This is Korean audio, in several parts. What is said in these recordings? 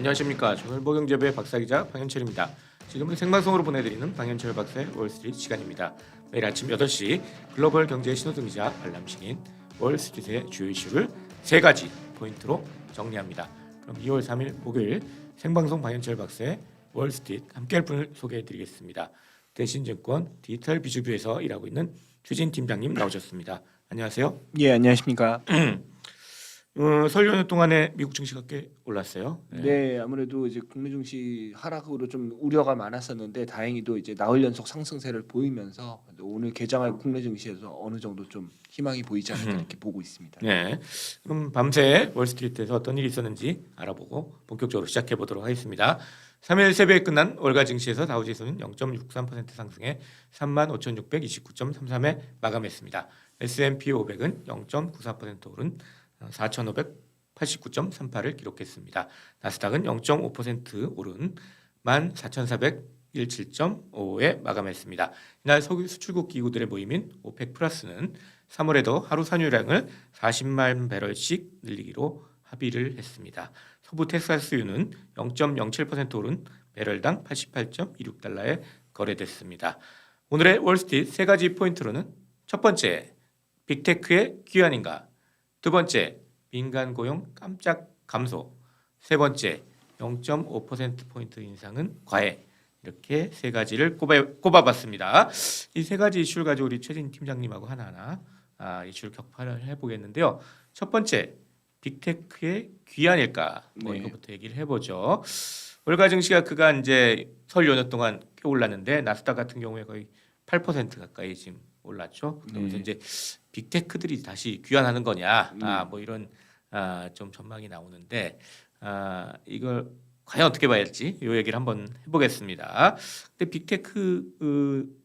안녕하십니까 조선보경제부의 박사기자 방현철입니다. 지금은 생방송으로 보내드리는 방현철 박사의 월스트리트 시간입니다. 매일 아침 8시 글로벌 경제 신호등이자 알람신인 월스트리트의 주요 이슈를 세 가지 포인트로 정리합니다. 그럼 2월 3일 목요일 생방송 방현철 박사의 월스트리트 함께할 분을 소개해드리겠습니다. 대신증권 디지털 비주뷰에서 일하고 있는 추진 팀장님 나오셨습니다. 안녕하세요. 예 안녕하십니까. 어, 설 연휴 동안에 미국 증시가 꽤 올랐어요. 네. 아무래도 이제 국내 증시 하락으로 좀 우려가 많았었는데 다행히도 이제 나흘 연속 상승세를 보이면서 오늘 개장할 국내 증시에서 어느 정도 좀 희망이 보이지 않을까 이렇게 보고 있습니다. 네. 그럼 밤새 월스트리트에서 어떤 일이 있었는지 알아보고 본격적으로 시작해 보도록 하겠습니다. 3일 새벽에 끝난 월가 증시에서 다우지수는 0.63% 상승해 35,629.33에 마감했습니다. S&P 500은 0.94% 오른 4,589.38을 기록했습니다. 나스닥은 0.5% 오른 14,417.55에 마감했습니다. 이날 석유 수출국 기구들의 모임인 오펙 플러스는 3월에도 하루 산유량을 40만 배럴씩 늘리기로 합의를 했습니다. 서부 텍사스유는 0.07% 오른 배럴당 88.26달러에 거래됐습니다. 오늘의 월스트리트 세 가지 포인트로는 첫 번째, 빅테크의 귀환인가? 두 번째, 민간 고용 깜짝 감소. 세 번째, 0.5% 포인트 인상은 과해. 이렇게 세 가지를 꼽아, 꼽아 봤습니다. 이 세 가지 이슈를 가지고 우리 최진 팀장님하고 하나하나 아, 이슈를 격파를 해보겠는데요. 첫 번째, 빅테크의 귀환일까? 뭐 네. 이거부터 얘기를 해보죠. 월가 증시가 그간 이제 설 연휴 동안 꽤 올랐는데 나스닥 같은 경우에 거의 8% 가까이 지금 올랐죠. 그러면서 네. 이제 빅테크들이 다시 귀환하는 거냐? 네. 아, 뭐 이런 아, 좀 전망이 나오는데 아, 이걸 과연 어떻게 봐야 할지 이 얘기를 한번 해보겠습니다. 근데 빅테크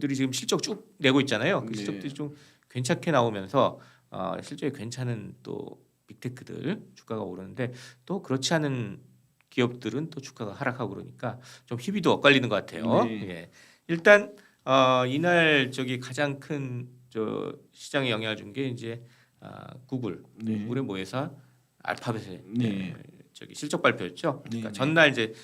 들이 지금 실적 쭉 내고 있잖아요. 그 네. 실적들이 좀 괜찮게 나오면서 어, 실적이 괜찮은 또 빅테크들 주가가 오르는데 또 그렇지 않은 기업들은 또 주가가 하락하고 그러니까 좀 희비도 엇갈리는 것 같아요. 네. 예. 일단 어, 이날 저기 가장 큰 저 시장에 영향을 준 게 이제 아, 구글, 네. 구글의 모회사 알파벳의 네. 예, 저기 실적 발표였죠. 그러니까 네, 네. 전날 이제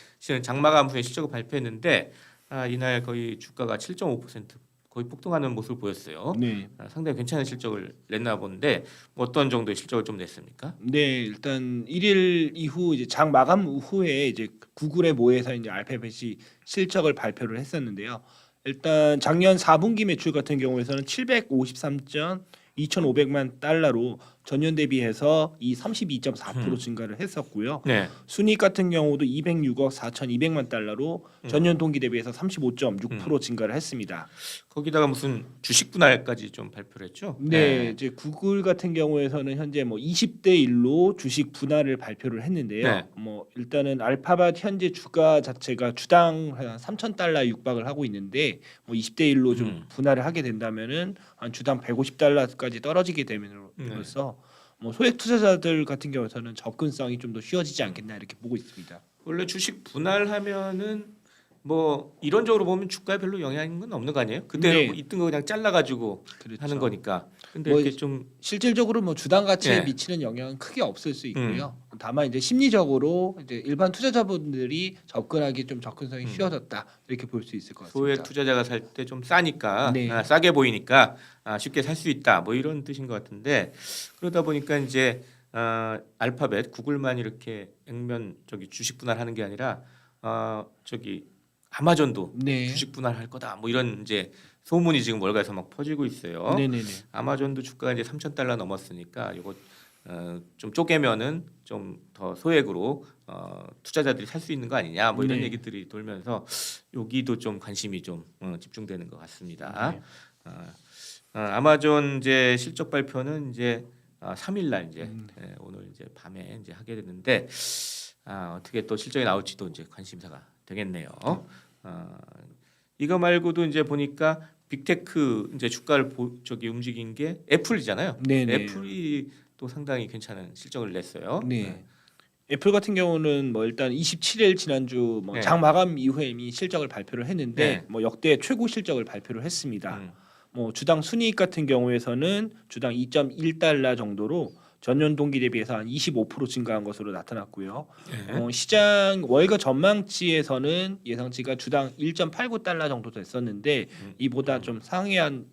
장마감 후에 실적을 발표했는데 아, 이날 거의 주가가 7.5% 거의 폭등하는 모습을 보였어요. 네. 아, 상당히 괜찮은 실적을 냈나 본데 뭐 어떤 정도의 실적을 좀 냈습니까? 네, 일단 1일 이후 이제 장 마감 후에 이제 구글의 모에서 이제 알파벳이 실적을 발표를 했었는데요. 일단 작년 4분기 매출 같은 경우에서는 753점 2,500만 달러로 전년 대비해서 이 32.4% 음. 증가를 했었고요. 네. 순이익 같은 경우도 206억 4,200만 달러로 음. 전년 동기 대비해서 35.6% 증가를 했습니다. 거기다가 무슨 주식 분할까지 좀 발표를 했죠. 네, 이제 구글 같은 경우에서는 현재 뭐 20대 1로 주식 분할을 발표를 했는데요. 네. 뭐 일단은 알파벳 현재 주가 자체가 주당 한 3천 달러 육박을 하고 있는데 뭐 20대 1로 좀 음. 분할을 하게 된다면은 한 주당 150달러까지 떨어지게 됨으 로써 네. 뭐 소액 투자자들 같은 경우에는 접근성이 좀 더 쉬워지지 않겠나 이렇게 보고 있습니다. 원래 주식 분할하면은 뭐 이론적으로 보면 주가에 별로 영향은 없는 거 아니에요? 그때 네. 뭐 있던 거 그냥 잘라가지고 그렇죠. 하는 거니까. 근데 뭐 이렇게 좀 실질적으로 뭐 주당 가치에 예. 미치는 영향은 크게 없을 수 있고요. 다만 이제 심리적으로 이제 일반 투자자분들이 접근하기 좀 접근성이 음. 쉬워졌다 이렇게 볼 수 있을 것 같습니다. 소액 투자자가 살 때 좀 싸니까 네. 아, 싸게 보이니까 아, 쉽게 살 수 있다 뭐 이런 뜻인 것 같은데 그러다 보니까 이제 아, 알파벳 구글만 이렇게 액면 저기 주식 분할하는 게 아니라 아, 저기 아마존도 네. 주식 분할할 거다 뭐 이런 이제 소문이 지금 월가에서 막 퍼지고 있어요. 네네네. 아마존도 주가가 이제 3천 달러 넘었으니까 이거 어, 좀 쪼개면은 좀 더 소액으로 어, 투자자들이 살 수 있는 거 아니냐 뭐 이런 네. 얘기들이 돌면서 여기도 좀 관심이 좀 어, 집중되는 것 같습니다. 네. 어, 어, 아마존 이제 실적 발표는 이제 아, 3일날 이제 음. 예, 오늘 이제 밤에 이제 하게 됐는데 아, 어떻게 또 실적이 나올지도 이제 관심사가 되겠네요. 어, 이거 말고도 이제 보니까 빅테크 이제 주가를 보, 저기 움직인 게 애플이잖아요. 네네. 애플이 또 상당히 괜찮은 실적을 냈어요. 네. 애플 같은 경우는 뭐 일단 27일 지난주 뭐 네. 장 마감 이후에 이미 실적을 발표를 했는데 네. 뭐 역대 최고 실적을 발표를 했습니다. 음. 뭐 주당 순이익 같은 경우에서는 주당 2.1달러 정도로 전년 동기 대비해서 한 25% 증가한 것으로 나타났고요. 네. 어, 시장 월가 전망치에서는 예상치가 주당 1.89달러 정도 됐었는데 음. 이보다 좀 상회한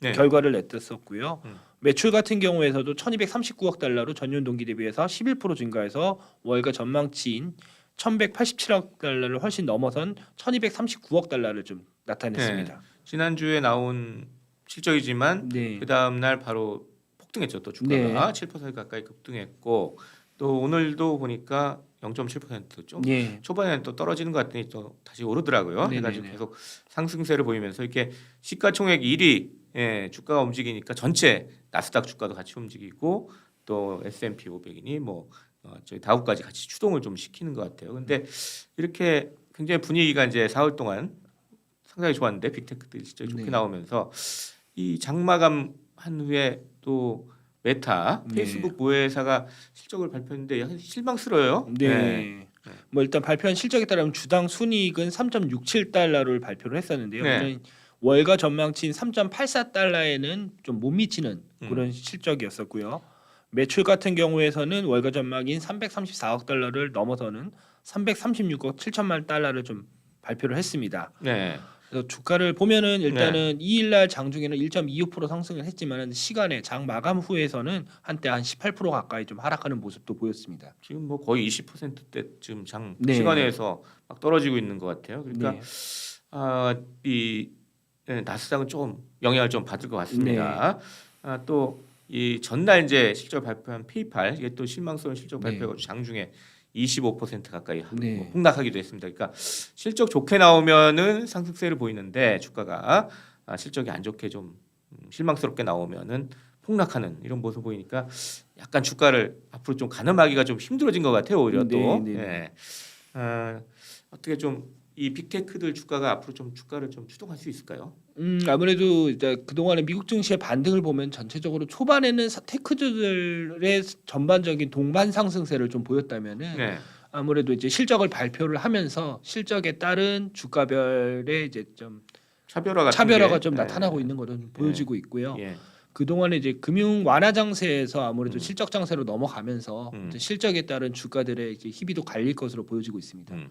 네. 결과를 냈었고요. 음. 매출 같은 경우에서도 1,239억 달러로 전년 동기 대비해서 11% 증가해서 월가 전망치인 1,187억 달러를 훨씬 넘어선 1,239억 달러를 좀 나타냈습니다. 지난주에 나온 실적이지만 네. 그 다음 날 바로 폭등했죠. 또 주가가 7% 가까이 급등했고 또 오늘도 보니까 0.7%좀 예. 초반에는 또 떨어지는 것 같더니 또 다시 오르더라고요. 네네네. 해가지고 계속 상승세를 보이면서 이렇게 시가총액 1위 예, 주가가 움직이니까 전체 나스닥 주가도 같이 움직이고 또 S&P 500이니 뭐 어, 저희 다우까지 같이 추동을 좀 시키는 것 같아요. 근데 이렇게 굉장히 분위기가 이제 사흘 동안 상당히 좋았는데 빅테크들이 진짜 좋게 네. 나오면서 이 장마감 한 후에 또 메타 네. 페이스북 모회사가 실적을 발표했는데 약간 실망스러워요. 네. 뭐 일단 발표한 실적에 따르면 주당 순이익은 3.67달러를 발표를 했었는데요. 네. 월가 전망치인 3.84달러에는 좀 못 미치는 음. 그런 실적이었었고요. 매출 같은 경우에서는 월가 전망인 334억 달러를 넘어서는 336억 7천만 달러를 좀 발표를 했습니다. 네. 그래서 주가를 보면은 일단은 2일 날 장중에는 1.25% 상승을 했지만은 시간에 장 마감 후에서는 한때 한 18% 가까이 좀 하락하는 모습도 보였습니다. 지금 뭐 거의 20%대쯤 장 네. 시간에서 막 떨어지고 있는 것 같아요. 그러니까 네. 아 이 네, 나스닥은 좀 영향을 좀 받을 것 같습니다. 네. 아, 또 이 전날 이제 실적 발표한 페이팔 이게 또 실망스러운 실적 네. 발표가 장중에 25% 가까이 네. 뭐 폭락하기도 했습니다. 그러니까 실적 좋게 나오면은 상승세를 보이는데 주가가 아, 실적이 안 좋게 좀 음, 실망스럽게 나오면은 폭락하는 이런 모습 보이니까 약간 주가를 앞으로 좀 가늠하기가 좀 힘들어진 것 같아요 오히려 또 네, 네, 네. 예. 아, 어떻게 좀 이 빅테크들 주가가 앞으로 좀 주가를 좀 추동할 수 있을까요? 음 아무래도 이제 그동안에 미국 증시의 반등을 보면 전체적으로 초반에는 사- 테크들의 전반적인 동반 상승세를 좀 보였다면은 네, 아무래도 이제 실적을 발표를 하면서 실적에 따른 주가별의 이제 좀 차별화가 차별화가 좀 나타나고 있는 것으로 좀 보여지고 있고요. 예. 그동안에 이제 금융 완화 장세에서 아무래도 음. 실적 장세로 넘어가면서 음. 이제 실적에 따른 주가들의 이제 희비도 갈릴 것으로 보여지고 있습니다. 음.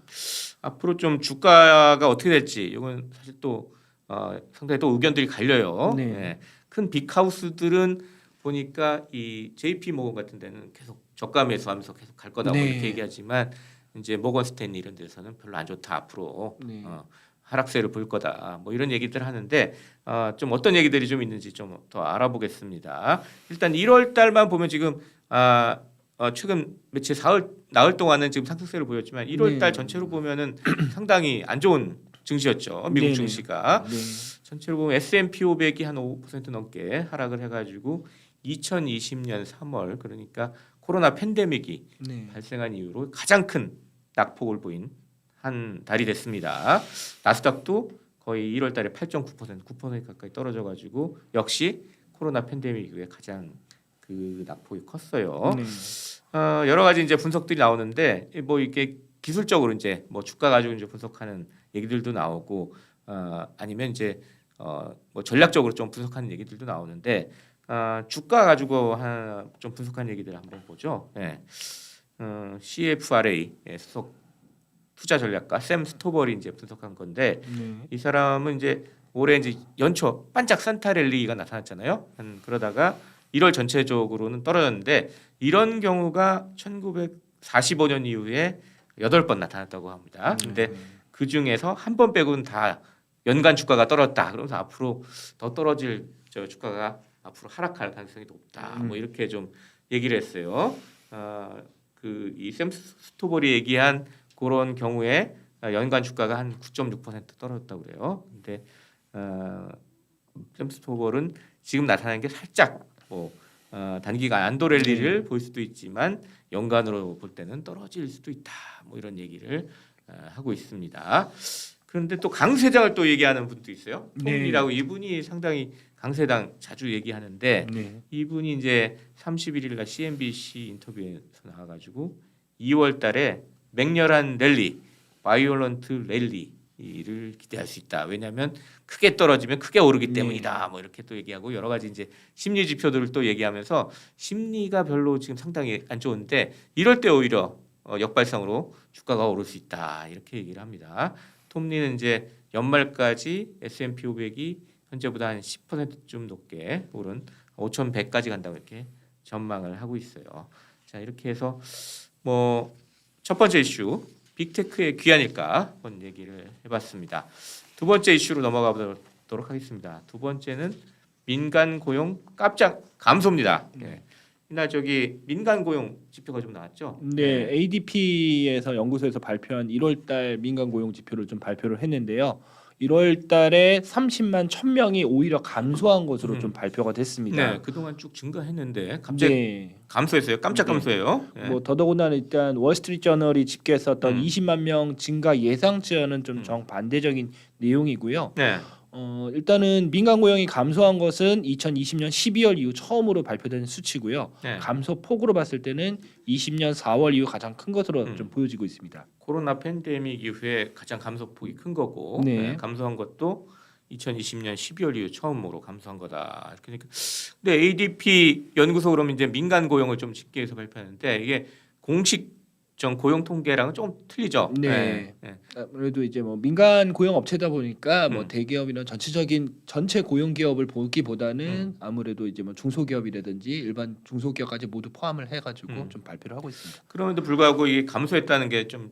앞으로 좀 주가가 어떻게 될지 이건 사실 또 어, 상당히 또 의견들이 갈려요. 네. 예. 큰 빅하우스들은 보니까 이 JP 모건 같은 데는 계속 저가 매수하면서 계속 갈 거다 뭐 네. 이렇게 얘기하지만 이제 모건 스탠리 이런 데서는 별로 안 좋다 앞으로 네. 어, 하락세를 볼 거다 뭐 이런 얘기들 하는데 어, 좀 어떤 얘기들이 좀 있는지 좀 더 알아보겠습니다. 일단 1월 달만 보면 지금 아 어, 최근 며칠 사흘 나흘 동안은 지금 상승세를 보였지만 1월 달 네. 전체로 보면은 상당히 안 좋은 증시였죠. 미국 네네. 증시가 네. 전체로 보면 S&P 500이 한 5% 넘게 하락을 해가지고 2020년 3월 그러니까 코로나 팬데믹이 네. 발생한 이후로 가장 큰 낙폭을 보인 한 달이 됐습니다. 나스닥도 거의 1월 달에 8.9% 9% 가까이 떨어져 가지고 역시 코로나 팬데믹 이후에 가장 그 낙폭이 컸어요. 네. 어, 여러 가지 이제 분석들이 나오는데 뭐 이게 기술적으로 이제 뭐 주가 가지고 이제 분석하는 얘기들도 나오고 어, 아니면 이제 어, 뭐 전략적으로 좀 분석하는 얘기들도 나오는데 어, 주가 가지고 하, 좀 분석하는 얘기들 한번 보죠. 예. 어, CFRA 예, 소속 투자 전략가 샘 스토벌이 이제 분석한 건데 네. 이 사람은 이제 올해 이제 연초 반짝 산타랠리가 나타났잖아요. 한 그러다가 1월 전체적으로는 떨어졌는데 이런 경우가 1945년 이후에 8번 나타났다고 합니다. 근데 그 중에서 한 번 빼고는 다 연간 주가가 떨어졌다. 그러면서 앞으로 더 떨어질 저 주가가 앞으로 하락할 가능성이 높다. 음. 뭐 이렇게 좀 얘기를 했어요. 어, 그이 샘 스토벌이 얘기한 그런 경우에 연간 주가가 한 9.6% 떨어졌다고 그래요. 근데 어, 샘 스토벌은 지금 나타나는 게 살짝 뭐 어, 단기간 안도랠리를 볼 수도 있지만 연간으로 볼 때는 떨어질 수도 있다. 뭐 이런 얘기를 어, 하고 있습니다. 그런데 또 강세장을 또 얘기하는 분도 있어요. 네. 톰이라고 이분이 상당히 강세당 자주 얘기하는데 네. 이분이 이제 31일 날 CNBC 인터뷰에서 나와가지고 2월 달에 맹렬한 랠리, 바이올런트 랠리 이를 기대할 수 있다. 왜냐하면 크게 떨어지면 크게 오르기 네. 때문이다. 뭐 이렇게 또 얘기하고 여러 가지 이제 심리 지표들을 또 얘기하면서 심리가 별로 지금 상당히 안 좋은데 이럴 때 오히려 어, 역발상으로 주가가 오를 수 있다. 이렇게 얘기를 합니다. 톱니는 이제 연말까지 S&P 500이 현재보다 한 10%좀 높게 오른 5,100까지 간다고 이렇게 전망을 하고 있어요. 자 이렇게 해서 뭐 첫 번째 이슈 빅테크의 귀환일까 한번 얘기를 해봤습니다. 두 번째 이슈로 넘어가 보도록 하겠습니다. 두 번째는 민간 고용 깜짝 감소입니다. 예. 이날 저기 민간 고용 지표가 좀 나왔죠. 네, ADP에서 연구소에서 발표한 1월달 민간 고용 지표를 좀 발표를 했는데요. 1월 달에 30만 1,000명이 오히려 감소한 것으로 음. 좀 발표가 됐습니다. 네, 그동안 쭉 증가했는데 갑자기 네. 감소했어요. 깜짝 네. 감소예요. 예. 뭐 더더군다나 일단 월스트리트 저널이 집계했었던 음. 20만 명 증가 예상치와는 좀 음. 정반대적인 내용이고요. 네, 어, 일단은 민간 고용이 감소한 것은 2020년 12월 이후 처음으로 발표된 수치고요. 네. 감소 폭으로 봤을 때는 20년 4월 이후 가장 큰 것으로 음. 좀 보여지고 있습니다. 코로나 팬데믹 이후에 가장 감소폭이 큰 거고 네. 예, 감소한 것도 2020년 12월 이후 처음으로 감소한 거다. 그러니까 근데 ADP 연구소 그러면 이제 민간 고용을 좀 집계해서 발표하는데 이게 공식 전 고용 통계랑은 조금 틀리죠. 네. 예, 예. 아무래도 이제 뭐 민간 고용 업체다 보니까 뭐 음. 대기업이나 전체적인 전체 고용 기업을 보기보다는 음. 아무래도 이제 뭐 중소기업이라든지 일반 중소기업까지 모두 포함을 해가지고 음. 좀 발표를 하고 있습니다. 그럼에도 불구하고 이게 감소했다는 게 좀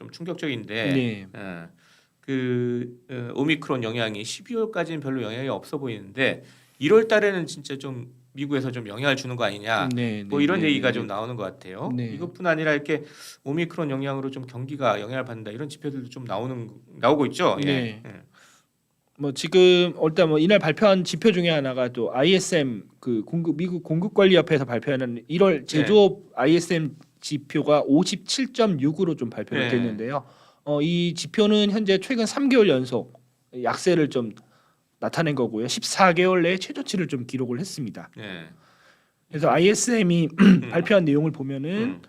좀 충격적인데 네. 예. 그 어, 오미크론 영향이 12월까지는 별로 영향이 없어 보이는데 1월 달에는 진짜 좀 미국에서 좀 영향을 주는 거 아니냐. 네, 뭐 네, 이런 네, 얘기가 네, 좀 나오는 것 같아요. 네. 이것뿐 아니라 이렇게 오미크론 영향으로 좀 경기가 영향을 받는다 이런 지표들도 좀 나오는 나오고 있죠. 예. 네. 예. 뭐 지금 일단 뭐 이날 발표한 지표 중에 하나가 또 ISM 그 공급 미국 공급 관리 협회에서 발표하는 1월 제조업 ISM 지표가 57.6으로 좀 발표가 네. 됐는데요. 어, 이 지표는 현재 최근 3개월 연속 약세를 좀 나타낸 거고요. 14개월 내에 최저치를 좀 기록을 했습니다. 예. 그래서 ISM이 발표한 내용을 보면은 음.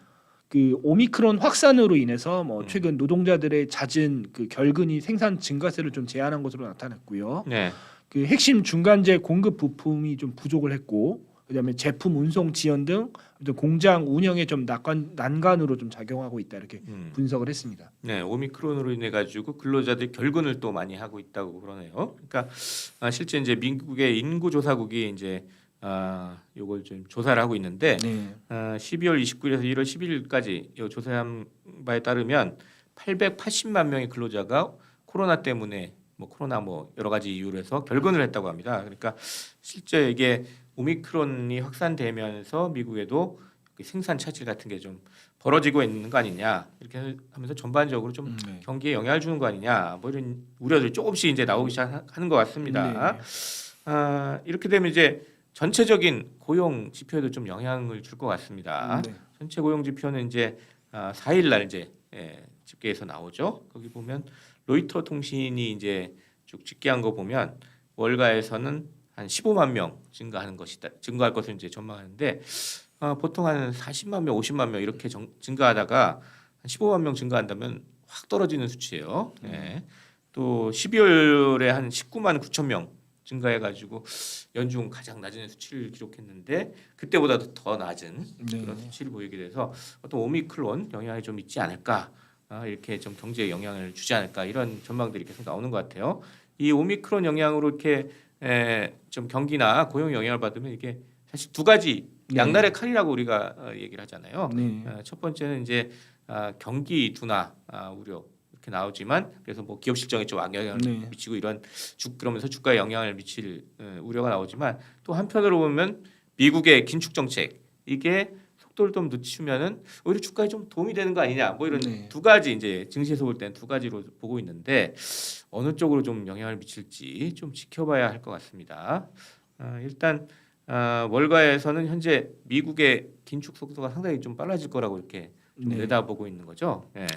그 오미크론 확산으로 인해서 뭐 음. 최근 노동자들의 잦은 그 결근이 생산 증가세를 좀 제한한 것으로 나타났고요. 네. 그 핵심 중간재 공급 부품이 좀 부족을 했고 그다음에 제품 운송 지연 등 공장 운영에 좀 난간, 난간으로 좀 작용하고 있다 이렇게 음. 분석을 했습니다. 네, 오미크론으로 인해 가지고 근로자들이 결근을 또 많이 하고 있다고 그러네요. 그러니까 아, 실제 이제 미국의 인구조사국이 이제 아, 요걸 좀 조사를 하고 있는데 네. 아, 12월 29일에서 1월 11일까지 요 조사한 바에 따르면 880만 명의 근로자가 코로나 때문에 뭐 코로나 뭐 여러 가지 이유로 해서 결근을 했다고 합니다. 그러니까 실제 이게 오미크론이 확산되면서 미국에도 그 생산 차질 같은 게 좀 벌어지고 있는 거 아니냐 이렇게 하면서 전반적으로 좀 네. 경기에 영향을 주는 거 아니냐 뭐 이런 우려들이 조금씩 이제 나오기 시작하는 것 같습니다. 네. 아, 이렇게 되면 이제 전체적인 고용 지표에도 좀 영향을 줄 것 같습니다. 네. 전체 고용 지표는 이제 아, 4일 날 이제 예, 집계에서 나오죠. 거기 보면 로이터 통신이 이제 쭉 집계한 거 보면 월가에서는 한 15만 명 증가하는 것이다. 증가할 것을 이제 전망하는데 아, 보통 한 40만 명, 50만 명 이렇게 정, 증가하다가 한 15만 명 증가한다면 확 떨어지는 수치예요. 예. 또 12월에 한 19만 9천 명 증가해가지고 연중 가장 낮은 수치를 기록했는데 그때보다도 더 낮은 네. 그런 수치를 보이게 돼서 어떤 오미크론 영향이 좀 있지 않을까 아, 이렇게 좀 경제에 영향을 주지 않을까 이런 전망들이 계속 나오는 것 같아요. 이 오미크론 영향으로 이렇게 에, 좀 경기나 고용 영향을 받으면 이게 사실 두 가지 네. 양날의 칼이라고 우리가 어, 얘기를 하잖아요. 네. 어, 첫 번째는 이제 아, 경기 둔화 아, 우려 이렇게 나오지만 그래서 뭐 기업 실정에 좀 악영향을 네. 미치고 이런 주 그러면서 주가에 영향을 미칠 어, 우려가 나오지만 또 한편으로 보면 미국의 긴축 정책 이게 속도를 좀 늦추면은 오히려 주가에 좀 도움이 되는 거 아니냐 뭐 이런 네. 두 가지 이제 증시에서 볼 때는 두 가지로 보고 있는데 어느 쪽으로 좀 영향을 미칠지 좀 지켜봐야 할 것 같습니다. 아, 일단 아, 월가에서는 현재 미국의 긴축 속도가 상당히 좀 빨라질 거라고 이렇게 좀 네. 내다보고 있는 거죠. 예.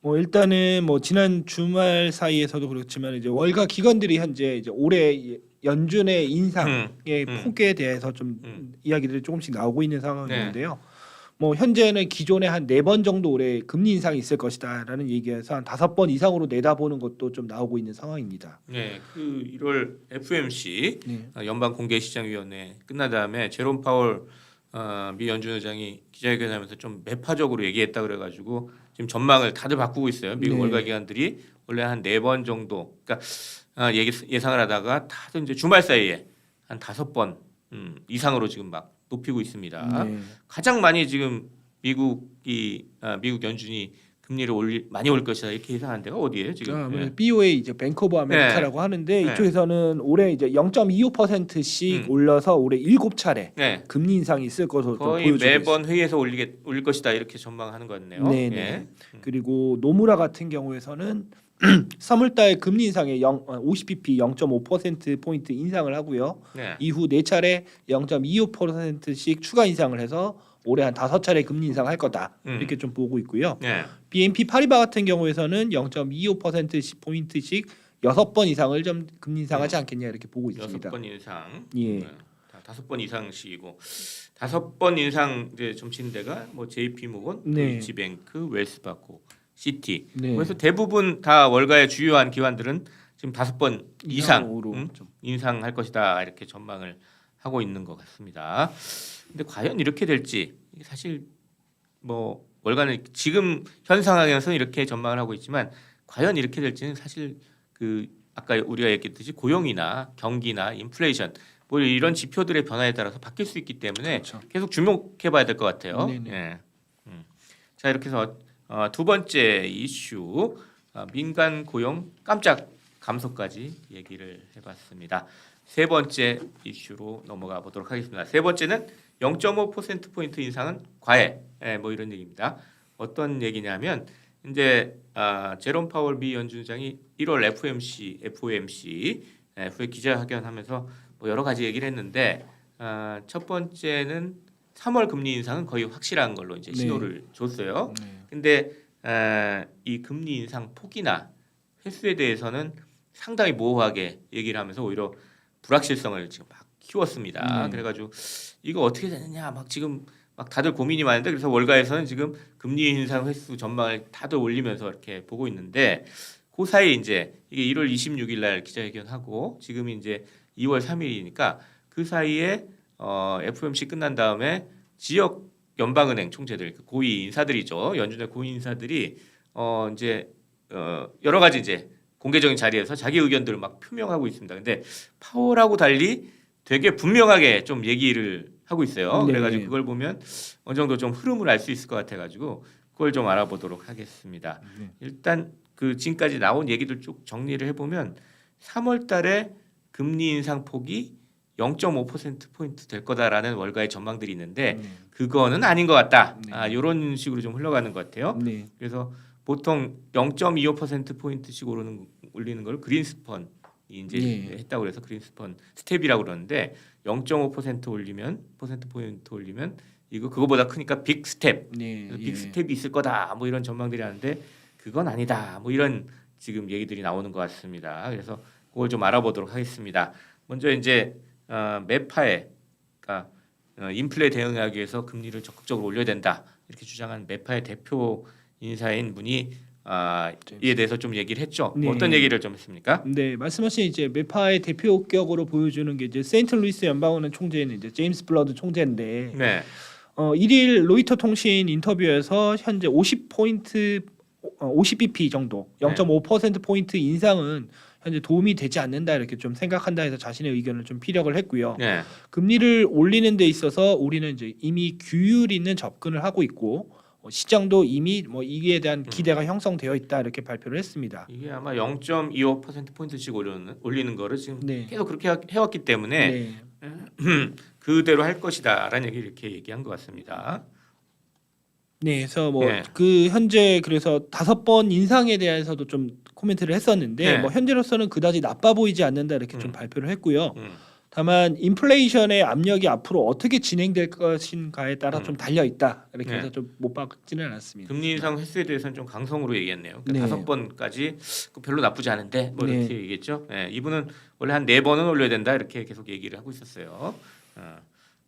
뭐 일단은 뭐 지난 주말 사이에서도 그렇지만 이제 월가 기관들이 현재 이제 올해 연준의 인상의 음, 음. 폭에 대해서 좀 음. 이야기들이 조금씩 나오고 있는 상황인데요. 뭐 현재는 기존에 한 네 번 정도 올해 금리 인상이 있을 것이다라는 얘기에서 한 다섯 번 이상으로 내다보는 것도 좀 나오고 있는 상황입니다. 네, 그 1월 FOMC 네. 어, 연방 공개 시장 위원회 끝난 다음에 제롬 파월 어, 미 연준 의장이 기자회견하면서 좀 매파적으로 얘기했다 그래가지고 지금 전망을 다들 바꾸고 있어요. 미국 네. 월가 기관들이 원래 한 네 번 정도, 그러니까 어, 얘기, 예상을 하다가 다들 이제 주말 사이에 한 다섯 번 음, 이상으로 지금 막 높이고 있습니다. 네. 가장 많이 지금 미국이 아, 미국 연준이 금리를 올리 많이 올 것이다 이렇게 예상한 데가 어디예요 지금? 아, 예. BOA 이제 뱅크 오브 아메리카라고 하는데 네. 이쪽에서는 올해 이제 0.25%씩 음. 올려서 올해 일곱 차례 네. 금리 인상이 있을 것으로 좀 거의 보여지고 있습니다. 매번 회의에서 올리게 올릴 것이다 이렇게 전망하는 것 같네요. 네 네. 예. 그리고 노무라 같은 경우에서는 3월달 금리 인상에 0, 어, 50bp 0.5% 포인트 인상을 하고요. 네. 이후 네 차례 0.25%씩 추가 인상을 해서 올해 한 다섯 차례 금리 인상 할 거다 음. 이렇게 좀 보고 있고요. 네. BNP 파리바 같은 경우에서는 0.25% 포인트씩 여섯 번 이상을 좀 금리 인상하지 않겠냐 이렇게 보고 여섯 있습니다. 번 인상. 예. 네. 다- 다섯 번 이상씩이고 다섯 번 인상 이제 좀 치는 데가 뭐 JP 모건, 네. 도이치뱅크, 웰스파고, 시티. 네. 그래서 대부분 다 월가의 주요한 기관들은 지금 다섯 번 이상 이상으로 음, 좀. 인상할 것이다 이렇게 전망을 하고 있는 것 같습니다. 근데 과연 이렇게 될지 사실 뭐 월간은 지금 현 상황에서는 이렇게 전망을 하고 있지만 과연 이렇게 될지는 사실 그 아까 우리가 얘기했듯이 고용이나 경기나 인플레이션 뭐 이런 지표들의 변화에 따라서 바뀔 수 있기 때문에 그렇죠. 계속 주목해 봐야 될 것 같아요. 네네. 예. 음. 자 이렇게 해서 어, 두 번째 이슈 어, 민간 고용 깜짝 감소까지 얘기를 해봤습니다. 세 번째 이슈로 넘어가 보도록 하겠습니다. 세 번째는 0.5% 포인트 인상은 과해. 예, 뭐 이런 얘기입니다. 어떤 얘기냐면 이제 아, 제롬 파월 미 연준장이 1월 FOMC FOMC 예, 후에 기자회견하면서 뭐 여러 가지 얘기를 했는데 아, 첫 번째는 3월 금리 인상은 거의 확실한 걸로 이제 네. 신호를 줬어요. 네. 근데 에, 이 금리 인상 폭이나 횟수에 대해서는 상당히 모호하게 얘기를 하면서 오히려 불확실성을 지금 막 키웠습니다. 네. 그래가지고 이거 어떻게 되느냐 막 지금 막 다들 고민이 많은데 그래서 월가에서는 지금 금리 인상 횟수 전망을 다들 올리면서 이렇게 보고 있는데 그 사이에 이제 이게 1월 26일 날 기자회견하고 지금이 이제 2월 3일이니까 그 사이에 어, FOMC 끝난 다음에 지역 연방은행 총재들 그 고위 인사들이죠 연준의 고위 인사들이 어 이제 어 여러 가지 이제 공개적인 자리에서 자기 의견들을 막 표명하고 있습니다. 근데 파월하고 달리 되게 분명하게 좀 얘기를 하고 있어요. 네. 그래가지고 그걸 보면 어느 정도 좀 흐름을 알 수 있을 것 같아가지고 그걸 좀 알아보도록 하겠습니다. 네. 일단 그 지금까지 나온 얘기들 쭉 정리를 해보면 3월달에 금리 인상 폭이 0.5% 포인트 될 거다라는 월가의 전망들이 있는데 네. 그거는 아닌 것 같다. 네. 아, 이런 식으로 좀 흘러가는 것 같아요. 네. 그래서 보통 0.25% 포인트씩 오르는 올리는 걸 그린스펀이 이제 예. 했다고 그래서 그린스펀 스텝이라고 그러는데 0.5% 올리면 퍼센트 포인트 올리면 이거 그거보다 크니까 빅 스텝, 네. 예. 빅 스텝이 있을 거다. 뭐 이런 전망들이 하는데 그건 아니다. 뭐 이런 지금 얘기들이 나오는 것 같습니다. 그래서 그걸 좀 알아보도록 하겠습니다. 먼저 이제 어, 매파에 그러니까 어, 인플레 대응하기 위해서 금리를 적극적으로 올려야 된다 이렇게 주장한 매파의 대표 인사인 분이 아, 이에 대해서 좀 얘기를 했죠. 네. 어떤 얘기를 좀 했습니까? 네, 말씀하신 이제 메파의 대표격으로 보여주는 게 이제 세인트루이스 연방은행 총재는 이제 제임스 블러드 총재인데 네, 어 1일 로이터 통신 인터뷰에서 현재 50 포인트 어, 50bp 정도 네. 0.5% 포인트 인상은 현재 도움이 되지 않는다 이렇게 좀 생각한다 해서 자신의 의견을 좀 피력을 했고요. 네, 금리를 올리는 데 있어서 우리는 이제 이미 규율 있는 접근을 하고 있고 어, 시장도 이미 뭐 이에 대한 음. 기대가 형성되어 있다 이렇게 발표를 했습니다. 이게 아마 0.25% 포인트씩 올리는 올리는 거를 지금 네. 계속 그렇게 하- 해왔기 때문에 네. 그대로 할 것이다라는 얘기를 이렇게 얘기한 것 같습니다. 네, 그래서 뭐 네. 그 현재 그래서 다섯 번 인상에 대해서도 좀 코멘트를 했었는데 네. 뭐 현재로서는 그다지 나빠 보이지 않는다 이렇게 좀 음. 발표를 했고요. 음. 다만 인플레이션의 압력이 앞으로 어떻게 진행될 것인가에 따라 음. 좀 달려 있다 이렇게 네. 해서 좀 못 박지는 않았습니다. 금리 인상 횟수에 대해서는 좀 강성으로 얘기했네요. 그러니까 네. 다섯 번까지 그 별로 나쁘지 않은데 뭐 네. 이렇게 얘기했죠. 예, 이분은 원래 한 네 번은 올려야 된다 이렇게 계속 얘기를 하고 있었어요. 어.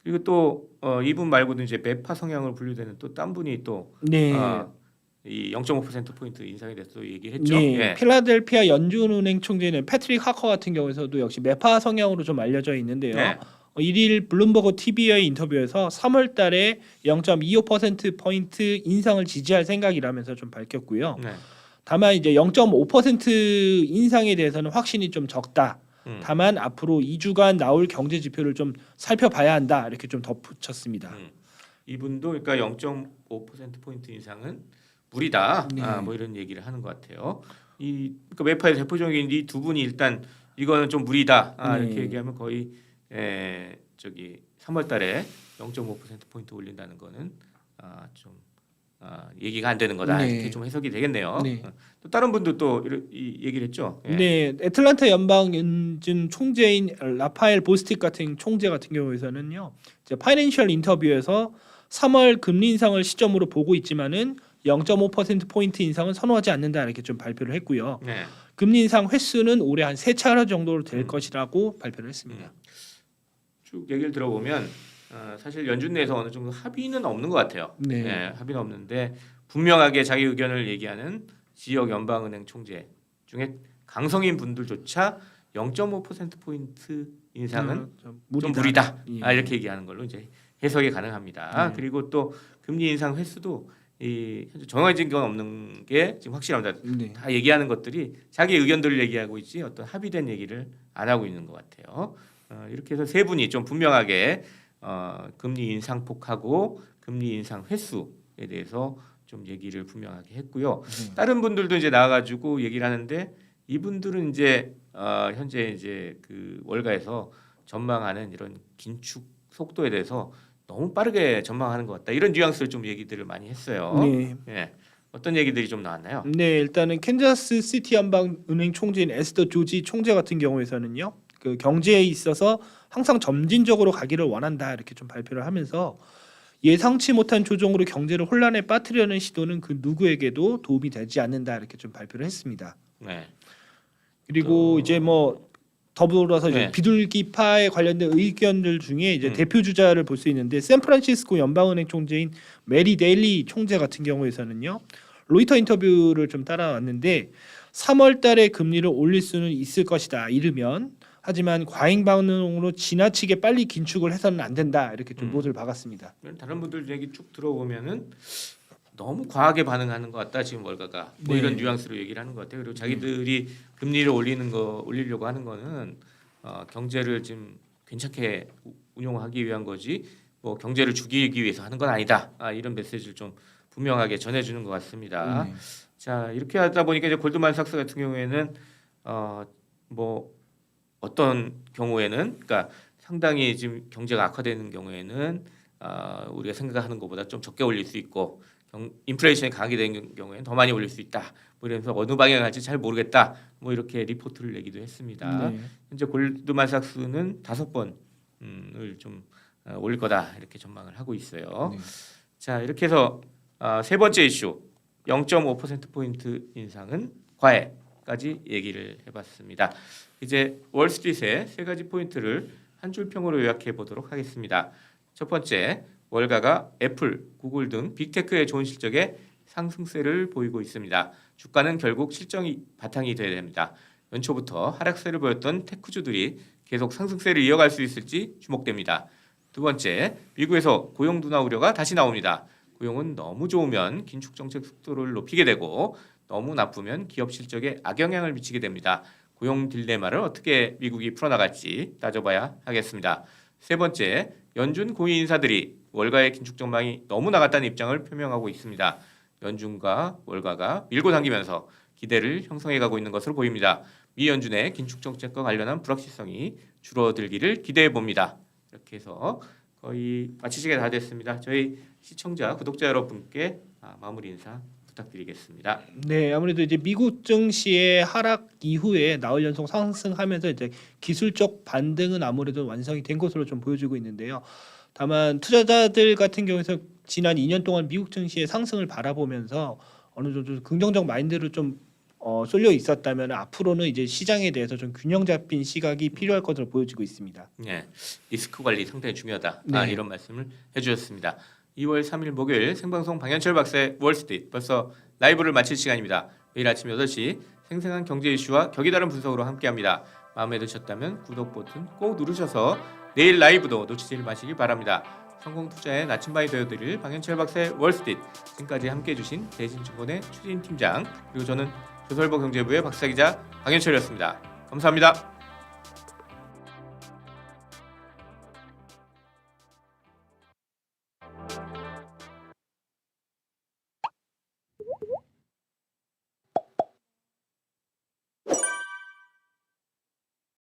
그리고 또 어, 이분 말고도 이제 매파 성향으로 분류되는 또 딴 분이 또 네. 어, 이 0.5% 포인트 인상에 대해서 또 얘기했죠. 네, 예. 필라델피아 연준은행 총재는 패트릭 하커 같은 경우에서도 역시 매파 성향으로 좀 알려져 있는데요. 네. 어, 1일 블룸버그 TV의 인터뷰에서 3월 달에 0.25% 포인트 인상을 지지할 생각이라면서 좀 밝혔고요. 네. 다만 이제 0.5% 인상에 대해서는 확신이 좀 적다. 음. 다만 앞으로 2주간 나올 경제 지표를 좀 살펴봐야 한다. 이렇게 좀 덧붙였습니다. 음. 이분도 그러니까 0.5% 포인트 인상은 무리다. 네. 아, 뭐 이런 얘기를 하는 것 같아요. 이 그러니까 매파의 대표적인 이 두 분이 일단 이거는 좀 무리다. 아, 네. 이렇게 얘기하면 거의 에, 저기 3월달에 0.5% 포인트 올린다는 거는 아, 좀 아, 얘기가 안 되는 거다. 네. 이렇게 좀 해석이 되겠네요. 네. 어, 또 다른 분도 또 이런- 이 얘기를 했죠. 예. 네, 애틀란타 연방 연준 총재인 라파엘 보스틱 같은 총재 같은 경우에서는요. 이제 파이낸셜 인터뷰에서 3월 금리 인상을 시점으로 보고 있지만은 0.5% 포인트 인상은 선호하지 않는다 이렇게 좀 발표를 했고요. 네. 금리 인상 횟수는 올해 한 세 차례 정도로 될 음. 것이라고 발표를 했습니다. 쭉 얘기를 들어보면 어, 사실 연준 내에서 어느 정도 합의는 없는 것 같아요. 네. 네, 합의는 없는데 분명하게 자기 의견을 얘기하는 지역 연방은행 총재 중에 강성인 분들조차 0.5% 포인트 인상은 음, 좀좀 무리다. 예. 아, 이렇게 얘기하는 걸로 이제 해석이 가능합니다. 네. 그리고 또 금리 인상 횟수도 이 현재 정해진 건 없는 게 지금 확실합니다. 네. 다 얘기하는 것들이 자기 의견들을 얘기하고 있지 어떤 합의된 얘기를 안 하고 있는 것 같아요. 어, 이렇게 해서 세 분이 좀 분명하게 어, 금리 인상 폭하고 금리 인상 횟수에 대해서 좀 얘기를 분명하게 했고요. 네. 다른 분들도 이제 나와가지고 얘기를 하는데 이분들은 이제 어, 현재 이제 그 월가에서 전망하는 이런 긴축 속도에 대해서 너무 빠르게 전망하는 것 같다 이런 뉘앙스를 좀 얘기들을 많이 했어요. 네. 예. 어떤 얘기들이 좀 나왔나요? 네, 일단은 캔자스 시티 연방 은행 총재인 에스더 조지 총재 같은 경우에서는요. 그 경제에 있어서 항상 점진적으로 가기를 원한다 이렇게 좀 발표를 하면서 예상치 못한 조정으로 경제를 혼란에 빠뜨려는 시도는 그 누구에게도 도움이 되지 않는다 이렇게 좀 발표를 했습니다. 네. 그리고 또- 이제 뭐 더불어서 이제 네. 비둘기파에 관련된 의견들 중에 이제 음. 대표 주자를 볼 수 있는데 샌프란시스코 연방은행 총재인 메리 데일리 총재 같은 경우에서는요 로이터 인터뷰를 좀 따라왔는데 3월달에 금리를 올릴 수는 있을 것이다 이르면 하지만 과잉 반응으로 지나치게 빨리 긴축을 해서는 안 된다 이렇게 좀 음. 못을 박았습니다. 다른 분들 얘기 쭉 들어보면은 너무 과하게 반응하는 것 같다 지금 월가가 뭐 네. 이런 뉘앙스로 얘기를 하는 것 같아요. 그리고 자기들이 금리를 올리는 거 올리려고 하는 거는 어, 경제를 좀 괜찮게 우- 운용하기 위한 거지 뭐 경제를 죽이기 위해서 하는 건 아니다. 아, 이런 메시지를 좀 분명하게 전해주는 것 같습니다. 네. 자 이렇게 하다 보니까 이제 골드만삭스 같은 경우에는 어뭐 어떤 경우에는 그러니까 상당히 지금 경제가 악화되는 경우에는 아 우리가 생각하는 것보다 좀 적게 올릴 수 있고 경, 인플레이션이 강하게 되는 경우에는 더 많이 올릴 수 있다. 뭐 이러면서 어느 방향을 갈지 잘 모르겠다. 뭐 이렇게 리포트를 내기도 했습니다. 네. 현재 골드만삭스는 다섯 번을 좀 어, 올릴 거다 이렇게 전망을 하고 있어요. 네. 자 이렇게 해서 아, 세 번째 이슈 0.5% 포인트 인상은 과해까지 얘기를 해봤습니다. 이제 월스트리트의 세 가지 포인트를 한 줄 평으로 요약해 보도록 하겠습니다. 첫 번째 월가가 애플, 구글 등 빅테크의 좋은 실적에 상승세를 보이고 있습니다. 주가는 결국 실정이 바탕이 돼야 됩니다. 연초부터 하락세를 보였던 테크주들이 계속 상승세를 이어갈 수 있을지 주목됩니다. 두 번째, 미국에서 고용 둔화 우려가 다시 나옵니다. 고용은 너무 좋으면 긴축 정책 속도를 높이게 되고 너무 나쁘면 기업 실적에 악영향을 미치게 됩니다. 고용 딜레마를 어떻게 미국이 풀어나갈지 따져봐야 하겠습니다. 세 번째, 연준 고위 인사들이 월가의 긴축 전망이 너무 나갔다는 입장을 표명하고 있습니다. 연준과 월가가 밀고 당기면서 기대를 형성해가고 있는 것으로 보입니다. 미 연준의 긴축 정책과 관련한 불확실성이 줄어들기를 기대해 봅니다. 이렇게 해서 거의 마치시게 다 됐습니다. 저희 시청자, 구독자 여러분께 아, 마무리 인사 부탁드리겠습니다. 네, 아무래도 이제 미국 증시의 하락 이후에 나흘 연속 상승하면서 이제 기술적 반등은 아무래도 완성이 된 것으로 좀 보여지고 있는데요. 다만 투자자들 같은 경우에서 지난 2년 동안 미국 증시의 상승을 바라보면서 어느 정도 긍정적 마인드를 좀 어, 쏠려 있었다면 앞으로는 이제 시장에 대해서 좀 균형 잡힌 시각이 필요할 것으로 보여지고 있습니다. 네, 리스크 관리 상당히 중요하다. 아, 네. 이런 말씀을 해주셨습니다. 2월 3일 목요일 생방송 방현철 박사의 월스트리트 벌써 라이브를 마칠 시간입니다. 매일 아침 8시 생생한 경제 이슈와 격이 다른 분석으로 함께합니다. 마음에 드셨다면 구독 버튼 꼭 누르셔서 내일 라이브도 놓치지 마시기 바랍니다. 성공 투자의 나침반이 되어드릴 방현철 박사의 월스트리트 지금까지 함께해 주신 대신증권의 추진 팀장 그리고 저는 조설보 경제부의 박사 기자 방현철이었습니다. 감사합니다.